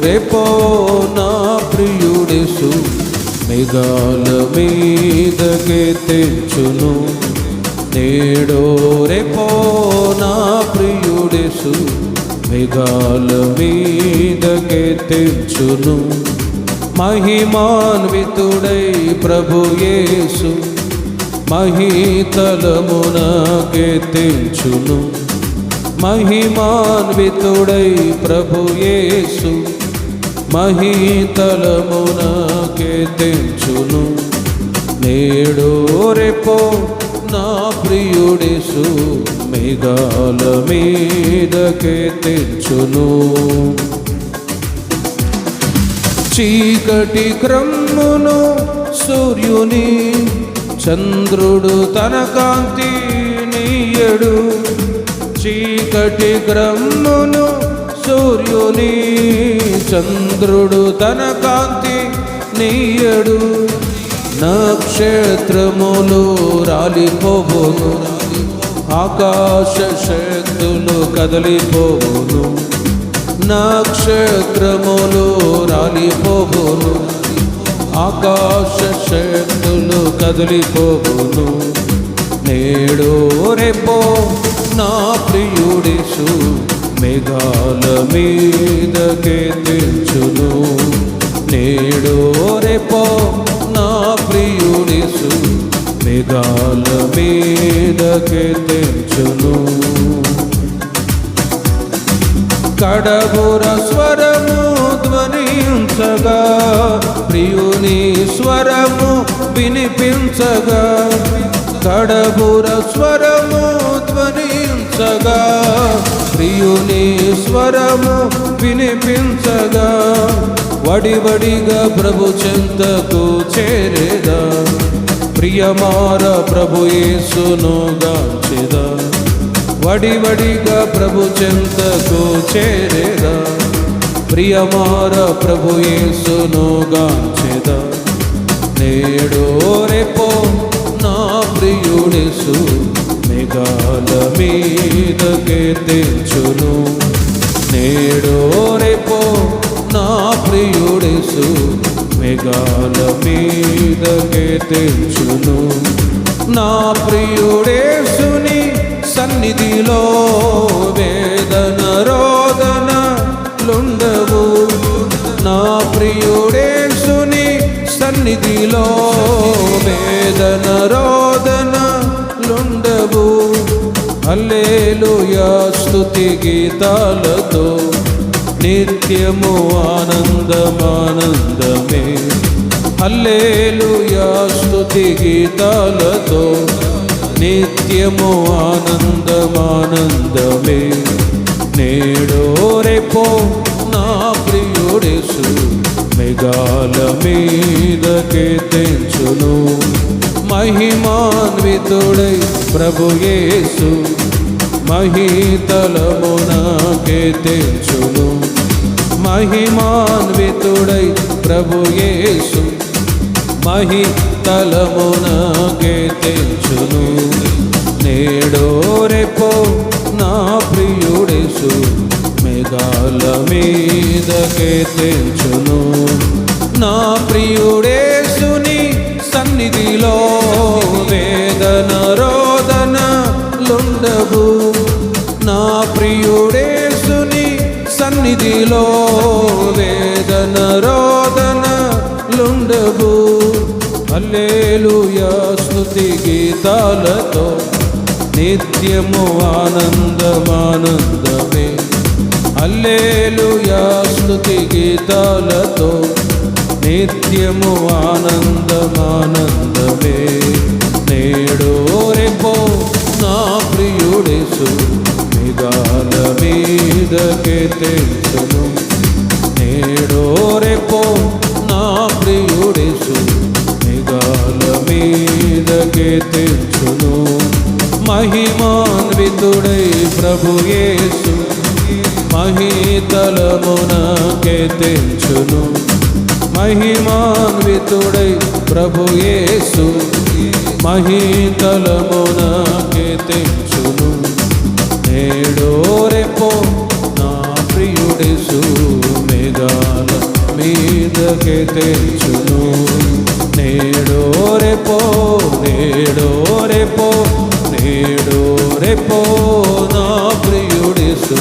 రేపో నా ప్రియుడేసు మిగాల మీదకే తెచ్చును. నేడో రేపో నా ప్రియుడేసు మిగాల మీదకే తెచ్చును. మహిమాన్వితుడై ప్రభుయేసు యేసు తెచ్చును. తెంచును మహిమాన్వితుడై ప్రభు యేసు మహీతలమునకే తెంచును. నేడు రేపో నా ప్రియుడేసు మేఘాల మీదకే తెంచును. చీకటి క్రమ్మును సూర్యుని చంద్రుడు తన కాంతి నీయడు చీకటి గ్రమ్మును సూర్యుని చంద్రుడు తన కాంతి నీయడు. నక్షత్రములు రాలిపోవును. ఆకాశ శక్తులు కదలిపోవును. నక్షత్రములు రాలిపోవును. ఆకాశ శక్తులు కదిలిపోవును. నేడు రేపో నా ప్రియుడిషు మేఘాల మీదకే తెచ్చును. నేడు రేపో నా ప్రియుడిషు మేఘాల మీదకే తెచ్చును. కడబుర స్వరము ధ్వనించగా ప్రియుని స్వరము వినిపించగా. కడబుర స్వరము వినిపించగా ప్రియుని స్వరము వినిపించగా వడివడిగా ప్రభు చెంతకు చేరేదా? ప్రియమార ప్రభు యేసును గాంచెదా? వడివడిగా ప్రభు చెంతకు చేరేదా? ప్రియమార ప్రభు యేసును గాంచెదా? నేడో రేపో నా ప్రియుడేసు. మేఘాల మీదకే తెచ్చును నేడో రేపో నా ప్రియుడేసు మేఘాల మీదకే తెచ్చును నా ప్రియుడేసుని సన్నిధిలో వేదన రోదనలుండవు నా ప్రియుడేసుని సన్నిధిలో వేదన రోదన ప్రభు అల్లేలుయా స్తుతి గీతాలతో నిత్యము ఆనందమానందమే. అల్లేలుయా స్తుతి గీతాలతో నిత్యము ఆనందమానందమే. నేడో రేపో నా ప్రియుడేసు మెగాల మీదకే తెంచును. మహిమాన్వితుడై ప్రభు యేసు మహితలమునకే తెంచును. మహిమాన్వితుడై ప్రభు యేసు మహితలమునకే తెంచును. నేడో రేపో నా ప్రియుడేసు మేఘాల మీదకే తెంచును. నా ప్రియుడేసుని సన్నిధిలో వేదన రోదన లుండవు నా ప్రియుడేసుని సన్నిధిలో వేదన రోదన లుండవు హల్లేలుయా స్తుతి గీతాలతో నిత్యము ఆనందమానందమే. అల్లేలుయా స్తుతి గీతాలతో నిత్యము ఆనందమానందమే. తెలుసు. నిదాన మీదకే తెలుసును. నేడో రేపో నా ప్రియుడేసు. నిదాన మీదకే తెలుసును. మహిమాన్వితుడై ప్రభుయేసు మహితలమునకే తెలుసును. మహిమాన్వితుడై ప్రభుయేసు మహితలమునకే తెలుసు నేడో రేపో నా ప్రియుడేసు మేఘ తెంచును నేడో రేపో నేడో రేపో నేడో రేపో నా ప్రియుడేసు